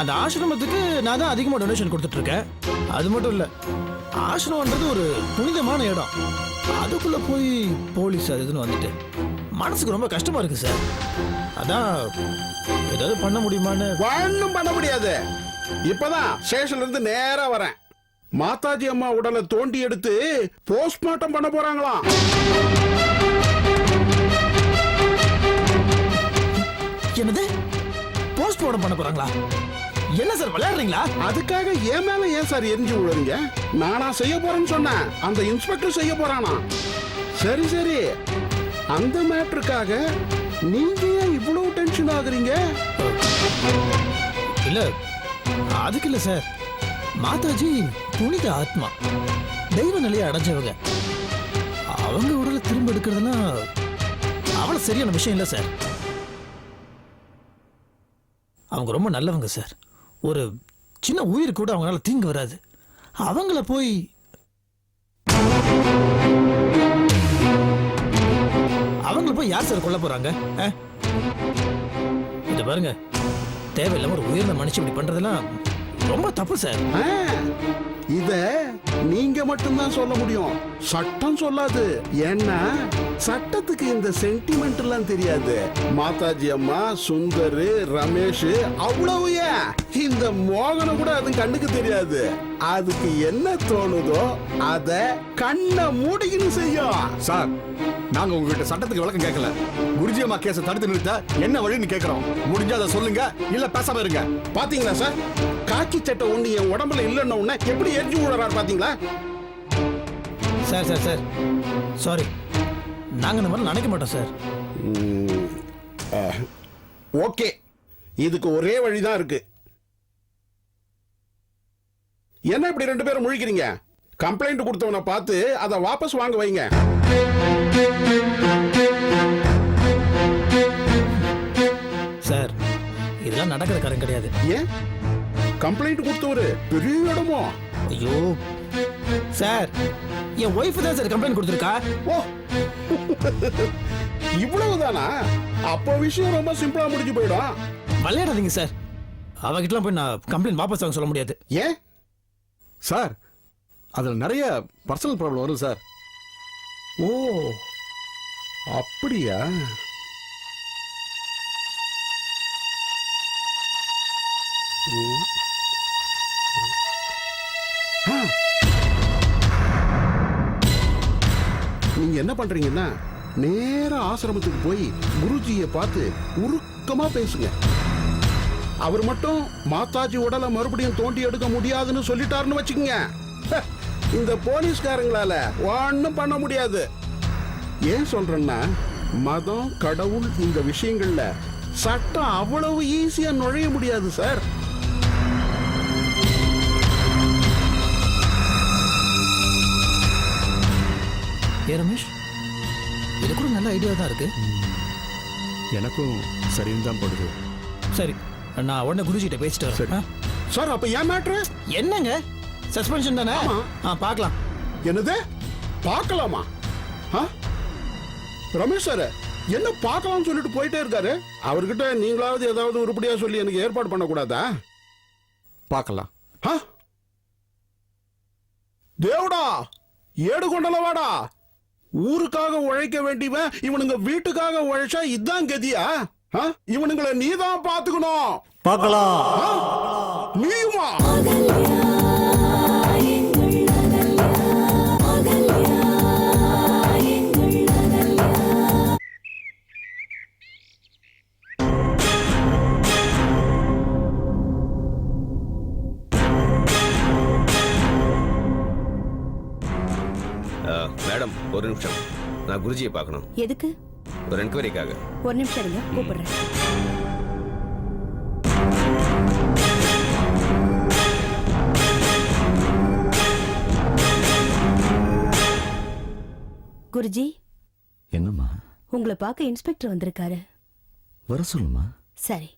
அந்த ஆசிரமத்துக்கு நான் தான் அதிகமாக டொனேஷன் கொடுத்துட்டு இருக்கேன் அது மட்டும் இல்லை ஆசிரமன்றது ஒரு புனிதமான இடம். அதுக்குள்ள போய் போலீஸ் அது இதுன்னு வந்துட்டு மனசுக்கு ரொம்ப கஷ்டமா இருக்கு சார். அதான் ஏதாவது பண்ண முடியுமான்னு. ஒண்ணும் பண்ண முடியாது. இப்பதான் ஸ்டேஷன்ல இருந்து நேரா வரேன். மாதாஜி அம்மா உடலை தோண்டி எடுத்து போஸ்ட்மார்ட்டம் பண்ண போறாங்களாம். என்னது? போஸ்ட்மார்ட்டம் பண்ண போறாங்களா? என்ன சார் விளையாடுறீங்களா? அதுக்காக என் மேல ஏன் சார் எரிஞ்சு விழுறீங்க? நானா செய்ய போறேன்னு சொன்னேன். அந்த இன்ஸ்பெக்டர் செய்ய போறானா? சரி சரி. அந்த மேட்டருக்காக நீங்க ஏன் இவ்வளவு டென்ஷன் ஆகுறீங்க? இல்ல அதுக்கு இல்ல சார். மாதாஜி புனித ஆத்மா. தெய்வ நிலையை அடைஞ்சவங்க. அவங்க உடலை திரும்ப எடுக்கிறதுனா அவ்வளவு சரியான விஷயம் இல்லை சார். அவங்க ரொம்ப நல்லவங்க சார். ஒரு சின்ன உயிர் கூட அவங்களால தீங்கு வராது. அவங்கள போய் அவங்கள போய் யார் சார் கொல்ல போறாங்க? ஆ? இது பாருங்க. தேவையில்லாம ஒரு உயர்ந்த மனுஷன் இப்படி பண்றதெல்லாம் ரொம்ப தப்பு சார். இத நீங்க மட்டும்தான் சொல்ல முடியும். சட்டம் சொல்லாது. ஏன்னா சட்டத்துக்கு இந்த சென்டிமெண்ட் எல்லாம் தெரியாது. மாதாஜி அம்மா சுந்தர் ரமேஷ் அவ்வளவு ஏன்? இந்த மோகன கூட அது கண்ணுக்கு தெரியாது. அதுக்கு என்ன தோணுதோ அத கண்ணை மூடிக்கின்னு செய்யும். சார் நாங்க உங்ககிட்ட சட்டத்துக்கு விளக்கம் கேட்கல. குருஜி அம்மா கேஸை தடுத்து நிறுத்த என்ன வழின்னு கேக்குறோம் முடிஞ்சா அதை சொல்லுங்க இல்ல பேசாம இருங்க. பாத்தீங்களா சார்? காக்கி சட்டை ஒண்ணு என் உடம்புல இல்லைன்ன உடனே எப்படி எரிஞ்சு விடுறாரு பாத்தீங்களா? Sir sir sir. சாரி நாங்க இந்த மாதிரி நினைக்க மாட்டோம் சார். ஓகே. இதுக்கு ஒரே வழிதான் இருக்கு. என்ன இப்படி ரெண்டு பேரும் முழிக்கிறீங்க? கம்ப்ளைண்ட் கொடுத்தவனை பார்த்து அதை வாபஸ் வாங்க வைங்க. சார் இதெல்லாம் நடக்கிற காரியம் கிடையாது. ஏன்? கம்ப்ளைண்ட் கொடுத்தவரு. பெரிய இடமோ? ஐயோ. சார் என் ஒய்ஃப் தான் சார் கம்ப்ளைண்ட் கொடுத்துருக்கா? ஓ. இவ்வளவுதானா? அப்போ விஷயம் ரொம்ப சிம்பிளா முடிஞ்சு போயிடும். விளையாடாதீங்க சார். அவகிட்டலாம் போய் நான் கம்ப்ளைண்ட் வாபஸ் வாங்க சொல்ல முடியாது. ஏன்? சார் அதுல நிறைய பர்சனல் ப்ராப்ளம் வரும் சார். ஓ. அப்படியா? ம். ஆ. நீங்க என்ன பண்றீங்கன்னா நேரா ஆசிரமத்துக்கு போய் குருஜியை பார்த்து உருக்கமா பேசுங்க. அவர் மட்டும் மாதாஜி உடலை மறுபடியும் தோண்டி எடுக்க முடியாதுன்னு சொல்லிட்டாருன்னு வச்சுக்கோங்க. இந்த போலீஸ்காரங்களால ஒன்றும் பண்ண முடியாது. ஏன் சொல்றேன்னா மதம் கடவுள் இந்த விஷயங்கள்ல சட்டம் அவ்வளவு ஈஸியா நுழைய முடியாது சார் ஐடியா தான் இருக்கு. எனக்கும் சரின்னு தான் படுது. சரி நான் உடனே குருஜிட்ட பேசிட்டு வரேன்? சார். அப்ப ஏன் மேட்ரு என்னங்க? சஸ்பென்ஷன் தானே? ஆமா. ஆ பார்க்கலாம். என்னது? பார்க்கலாமா? ஆ? ரமேஷ் சார் என்ன பார்க்கலாம்னு சொல்லிட்டு போயிட்டே இருக்காரு. அவர்கிட்ட நீங்களாவது ஏதாவது உருப்படியா சொல்லி எனக்கு ஏற்பாடு பண்ணக்கூடாதா? பார்க்கலாம். ஆ? தேவடா! ஏடு கொண்டலவாடா ஊருக்காக உழைக்க வேண்டியவன் இவனுங்க வீட்டுக்காக உழைச்சா இதான் கதியா ஆ? இவனுங்களை நீதான் பாத்துக்கணும் பார்க்கலாம்? நீயுமா ஒரு நிமிஷம். நான் குருஜியை பார்க்கணும். எதுக்கு? ஒரு என்கொயரிக்காக ஒரு நிமிஷம் இருங்க கூப்பிடுறேன். குருஜி என்னம்மா? உங்களை பார்க்க இன்ஸ்பெக்டர் வந்திருக்காரு. வர சொல்லுமா சரி.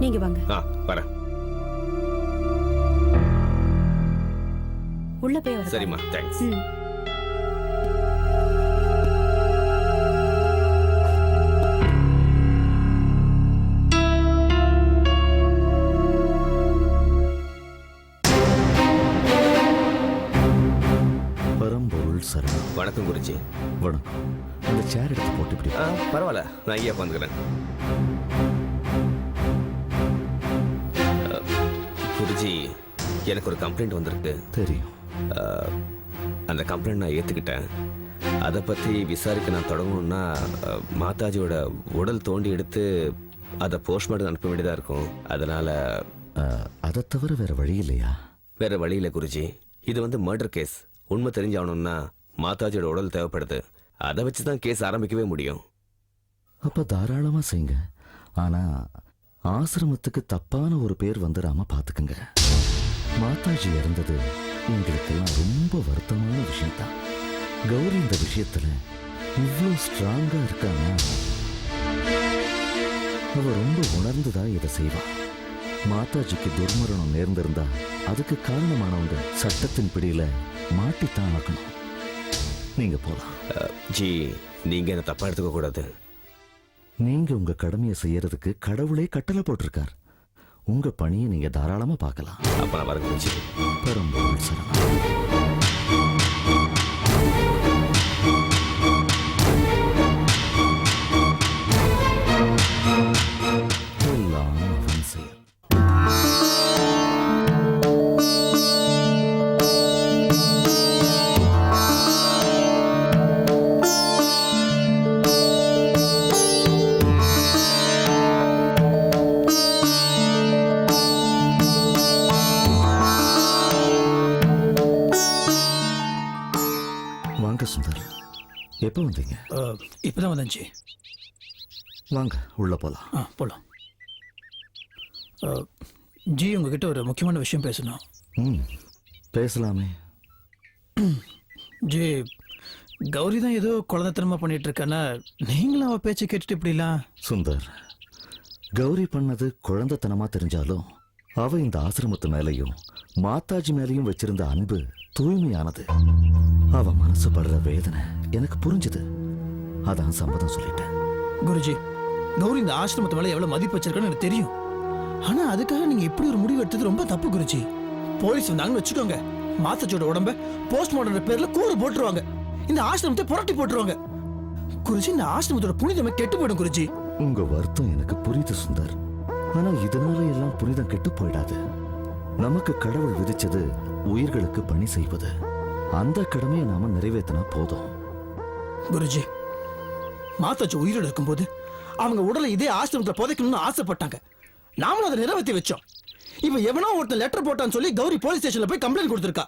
நீங்க வாங்க. ஆ வரேன். உள்ள போய் சரிம்மா தேங்க்ஸ் பரம்பொருள் சரணம் வணக்கம் குருஜி. வணக்கம். அந்த சேர் எடுத்து போட்டு இப்படி. பரவாயில்ல. நான் ஐயா உட்காந்துக்கிறேன். குருஜி எனக்கு ஒரு கம்ப்ளைண்ட் வந்திருக்கு. தெரியும். அந்த கம்ப்ளைண்ட் நான் ஏற்றுக்கிட்டேன் அதை பற்றி விசாரிக்க நான் தொடங்கணும்னா மாதாஜியோட உடல் தோண்டி எடுத்து அதை போஸ்ட்மார்ட்டம் அனுப்ப வேண்டியதாக இருக்கும். அதனால் அதை தவிர வேற வழி இல்லையா? வேற வழி இல்லை குருஜி. இது வந்து மர்டர் கேஸ் உண்மை தெரிஞ்சாகணும்னா மாதாஜியோட உடல் தேவைப்படுது. அதை வச்சு தான் கேஸ் ஆரம்பிக்கவே முடியும். அப்ப தாராளமா செய்யுங்க. ஆனா ஆசிரமத்துக்கு தப்பான ஒரு பேர் வந்துடாம பாத்துக்குங்க. மாதாஜி இறந்தது எங்களுக்கெல்லாம் ரொம்ப வருத்தமான விஷயம்தான். கௌரி இந்த விஷயத்துல இவ்வளோ ஸ்ட்ராங்கா இருக்காங்க அவ ரொம்ப உணர்ந்துதான் இதை செய்வா. மாதாஜிக்கு துர்மரணம் நேர்ந்திருந்தா அதுக்கு காரணமானவங்க சட்டத்தின் பிடியில மாட்டித்தான் ஆகணும். நீங்க போலாம். அஹ், ஜி நீங்கள் என்ன தப்பாக எடுத்துக்க கூடாது நீங்க உங்க கடமையை செய்யறதுக்கு கடவுளே கட்டளை போட்டிருக்கார். உங்க பணியை நீங்க தாராளமா பார்க்கலாம். அப்போ நான் பெரும்பொருள் சரணம் எல்லாம் வந்துச்சு. வாங்க உள்ள போலாம். ஆ போகலாம் ஜி உங்ககிட்ட ஒரு முக்கியமான விஷயம் பேசணும். ம் பேசலாமே. ஜி கௌரி தான் ஏதோ குழந்தைத்தனமா பண்ணிட்டு இருக்கானா நீங்களும் அவ பேச்சை கேட்டுட்டு இப்படிலாம் சுந்தர் கௌரி பண்ணது குழந்தைத்தனமா தெரிஞ்சாலும் அவ இந்த ஆசிரமத்து மேலையும் மாதாஜி மேலையும் வச்சிருந்த அன்பு தூய்மையானது. அவ மனசு படுற வேதனை எனக்கு புரிஞ்சுது. அதான் சம்மதம் சொல்லிட்டேன். குருஜி கௌரி இந்த ஆசிரமத்து மேல எவ்வளவு மதிப்பு வச்சிருக்கான்னு எனக்கு தெரியும். ஆனா அதுக்காக நீங்க இப்படி ஒரு முடிவு எடுத்தது ரொம்ப தப்பு குருஜி. போலீஸ் வந்தாங்கன்னு வச்சுக்கோங்க. மாத்தச்சோட உடம்ப போஸ்ட்மார்ட்டம் பேர்ல கூறு போட்டுருவாங்க. இந்த ஆசிரமத்தை புரட்டி போட்டுருவாங்க. குருஜி இந்த ஆசிரமத்தோட புனிதமே கெட்டு போயிடும் குருஜி. உங்க வருத்தம் எனக்கு புரியுது சுந்தர். ஆனா இதனால எல்லாம் புனிதம் கெட்டு போயிடாது. நமக்கு கடவுள் விதிச்சது உயிர்களுக்கு பணி செய்வது. அந்த கடமையை நாம நிறைவேற்றினா போதும். குருஜி மாத்தாச்சு உயிரோடு இருக்கும்போது அவங்க உடலை இதே ஆசிரமத்தில் புதைக்கணும்னு ஆசைப்பட்டாங்க. நாமளும் அதை நிறைவேற்றி வச்சோம். இவன் எவனோ ஒருத்தன் லெட்டர் போட்டான்னு சொல்லி கௌரி போலீஸ் ஸ்டேஷன்ல போய் கம்ப்ளைண்ட் கொடுத்துருக்கா.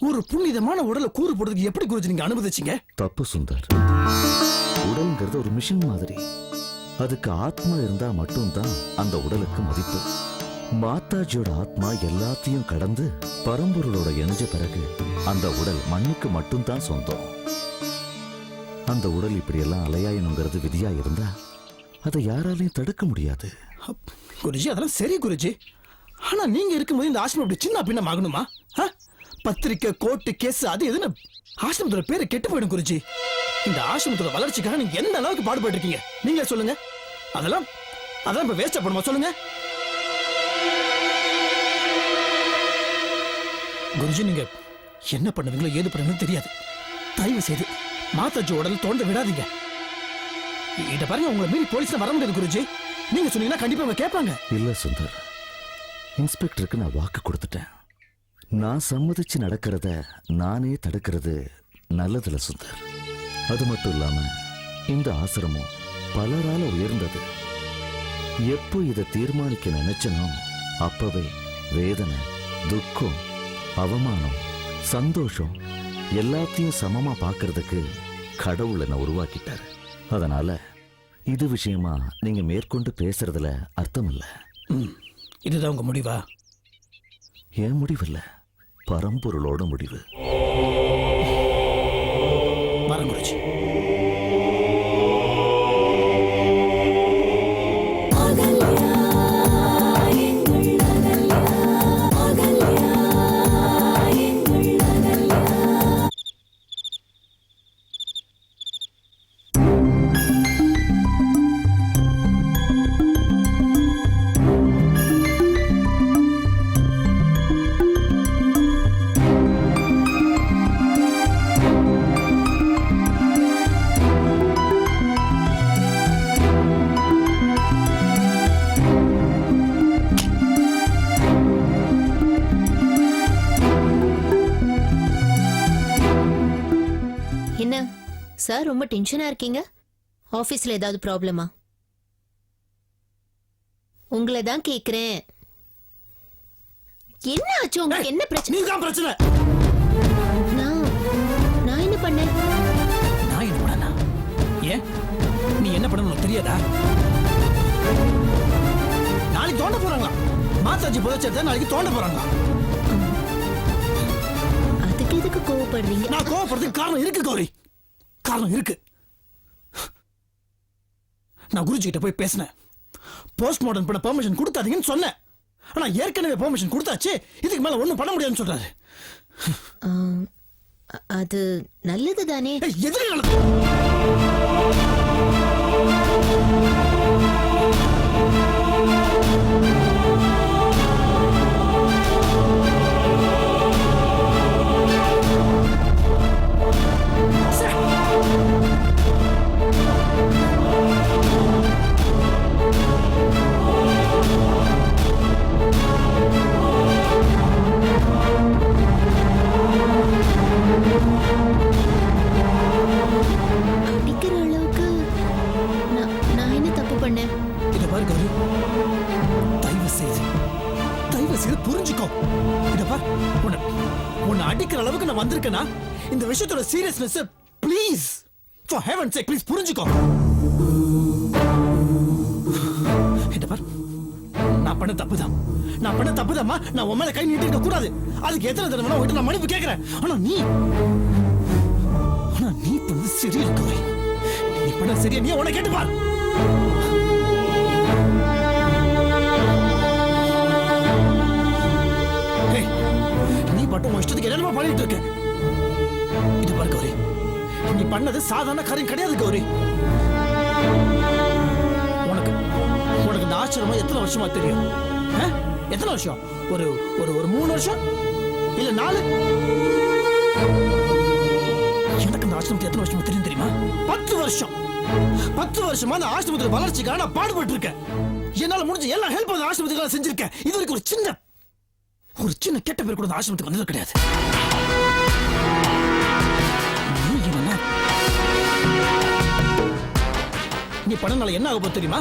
ஒரு புனிதமான உடலை கூறு போடுறதுக்கு எப்படி குருஜி நீங்க அனுமதிச்சீங்க? தப்பு சுந்தர். உடல்ங்கிறது ஒரு மிஷின் மாதிரி. அதுக்கு ஆத்மா இருந்தா மட்டும்தான் அந்த உடலுக்கு மதிப்பு. மாதாஜியோட ஆத்மா எல்லாத்தையும் கடந்து பரம்பொருளோட இணைஞ்ச பிறகு அந்த உடல் மண்ணுக்கு மட்டும்தான் சொந்தம். அந்த உடல் இப்படியெல்லாம் அலையாயணுங்கிறது விதியா இருந்தா அதை யாராலையும் தடுக்க முடியாது. குருஜி அதெல்லாம் சரி குருஜி. ஆனா நீங்க இருக்கும்போது இந்த ஆசிரமம் அப்படி சின்ன பின்னம் ஆகணுமா பத்திரிக்கை கோர்ட்டு கேஸ் அது எதுன்னு ஆசிரமத்தோட பேரு கெட்டு போயிடும் குருஜி. இந்த ஆசிரமத்தோட வளர்ச்சிக்காக நீங்க எந்த அளவுக்கு பாடுபட்டு இருக்கீங்க? நீங்களே சொல்லுங்க. அதெல்லாம் அதெல்லாம் இப்ப வேஸ்ட் பண்ணுமா சொல்லுங்க. குருஜி நீங்க என்ன பண்ணுவீங்களோ ஏது பண்ணுவீங்களோ தெரியாது. தயவு செய்து மாதாஜி உடல் தோண்ட விடாதீங்க. இத பாருங்க உங்களை மீறி போலீஸ் வர முடியாது குருஜி. நீங்க சொன்னீங்கன்னா கண்டிப்பா அவங்க கேட்பாங்க. இல்ல சுந்தர். இன்ஸ்பெக்டருக்கு நான் வாக்கு கொடுத்துட்டேன். நான் சம்மதிச்சு நடக்கிறத நானே தடுக்கிறது நல்லதில்ல சுந்தர். அது மட்டும் இல்லாம இந்த ஆசிரமம் பலரால உயர்ந்தது. எப்போ இதை தீர்மானிக்க நினைச்சனோ அப்பவே வேதனை துக்கம் அவமானம் சந்தோஷம் எல்லாத்தையும் சமமா பார்க்கிறதுக்கு கடவுள் என்ன உருவாக்கிட்டாரு. அதனால இது விஷயமா நீங்க மேற்கொண்டு பேசுறதுல அர்த்தம் இல்ல இதுதான் உங்க முடிவா? என் முடிவில்ல. பரம்பொருளோட முடிவு. வரேன் சார் ரொம்ப டென்ஷனா இருக்கீங்க? ஆபீஸ்ல ஏதாவது ப்ராப்ளமா? உங்களை தான் கேக்குறேன். என்ன ஆச்சு? உங்களுக்கு என்ன பிரச்சனை? நீ தான் பிரச்சனை. நான் நான் என்ன பண்ணேன்? நான் என்ன பண்ணனா? ஏன்? நீ என்ன பண்ணணும் தெரியாதா? நாளைக்கு தோண்ட போறாங்களா? மாத்தாஜி புதைச்சத நாளைக்கு தோண்ட போறாங்களா? அதுக்கு எதுக்கு கோவப்படுறீங்க? நான் கோவப்படுறதுக்கு காரணம் இருக்கு கௌரி. காரணம் இருக்கு. நான் குருஜி கிட்ட போய் பேசினேன். போஸ்ட்மார்ட்டம் பண்ண பெர்மிஷன் கொடுக்காதீங்கன்னு சொன்னேன். ஆனா ஏற்கனவே பெர்மிஷன் கொடுத்தாச்சு. இதுக்கு மேல ஒண்ணும் பண்ண முடியாதுன்னு சொல்றாரு. அது நல்லது தானே எதிரி நடக்கும் செய்து இத பார் உன்னை உன்னை அடிக்கிற அளவுக்கு நான் வந்திருக்கேனா? இந்த விஷயத்தோட seriousness please for heaven sake please புரிஞ்சுக்கோ. இத பார் நான் பண்ண தப்புதான். நான் பண்ண தப்புதாம்மா நான் உன் மேல கை நீட்டிருக்க கூடாது. அதுக்கு எத்தனை தடவை வேணா உன்கிட்ட நான் மன்னிப்பு கேட்கிறேன் ஆனா நீ ஆனா நீ பண்ணது சரியில்லை கௌரி நீ பண்ண சரியா நீ உன்னை கேட்டு என்னென்னமோ பண்ணிட்டு இருக்க இது பாரு கௌரி. நீ பண்ணது சாதாரண காரியம் கிடையாது கௌரி. உனக்கு உனக்கு இந்த ஆச்சரியமா எத்தனை வருஷமா தெரியும்? எத்தனை வருஷம்? ஒரு ஒரு ஒரு மூணு வருஷம்? இல்ல நாலு? எனக்கு இந்த ஆசிரமத்தை எத்தனை வருஷமா தெரியும் தெரியுமா? பத்து வருஷம். பத்து வருஷமா அந்த ஆசிரமத்தில் வளர்ச்சிக்காக நான் பாடுபட்டு இருக்கேன் என்னால முடிஞ்ச எல்லா ஹெல்ப் அந்த ஆசிரமத்துக்கு செஞ்சிருக்கேன். இது வரைக்கும் ஒரு சின்ன ஒரு சின்ன கெட்ட பேர் கூட ஆசிரமத்துக்கு வந்தது கிடையாது. நீ என்ன? பண்ணனால என்ன ஆக தெரியுமா?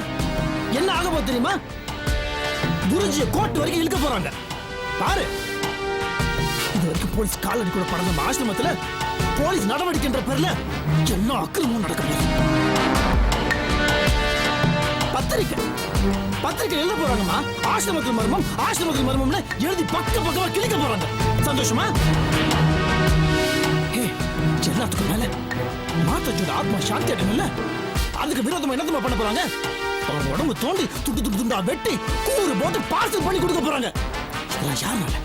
என்ன ஆக தெரியுமா? குருஜிய கோர்ட் வரைக்கும் இழுக்க போறாங்க. பாரு. இது வரைக்கும் போலீஸ் காலடி கூட படம் நம்ம ஆசிரமத்துல போலீஸ் நடவடிக்கைன்ற பேர்ல என்ன அக்கிரமும் நடக்க போகுது பத்திரிக்கை. பத்திரிக்கை எழுத போறாங்கம்மா. ஆசிரமத்தில் மர்மம் ஆசிரமத்தில் மர்மம்னு எழுதி பக்க பக்கமா கிழிக்க போறாங்க. சந்தோஷமா? எல்லாத்துக்கும் மேல மாதாஜியோட ஆத்மா சாந்தி அடையணும்ல? அதுக்கு விரோதமா என்னத்தமா பண்ண போறாங்க? அவங்க உடம்பு தோண்டி துண்டு துண்டு துண்டா வெட்டி கூறு போட்டு பார்சல் பண்ணி கொடுக்க போறாங்க. இதெல்லாம் யாருனால?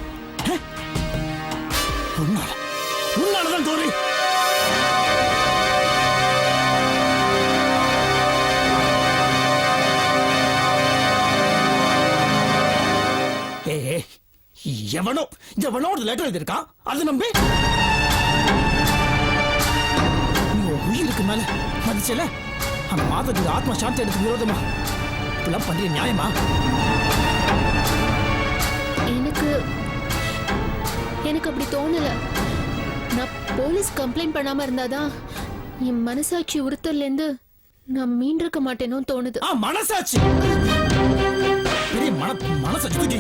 உன்னால. உன்னாலதான் தோறி எவனோ எவனோ ஒரு லெட்டர் எழுதியிருக்கான். அது நம்பி. உயிருக்கு மேல மதிச்சல? அந்த மாதத்துக்கு ஆத்மா சாந்தி எடுத்து விரோதமா? இப்பெல்லாம் பண்ற நியாயமா? எனக்கு எனக்கு அப்படி தோணல. நான் போலீஸ் கம்ப்ளைண்ட் பண்ணாம இருந்தாதான் என் மனசாட்சி உறுத்தல்ல இருந்து நான் மீண்டிருக்க மாட்டேனோ தோணுது. ஆ மனசாட்சி! பெரிய மன மனசாட்சி தூக்கி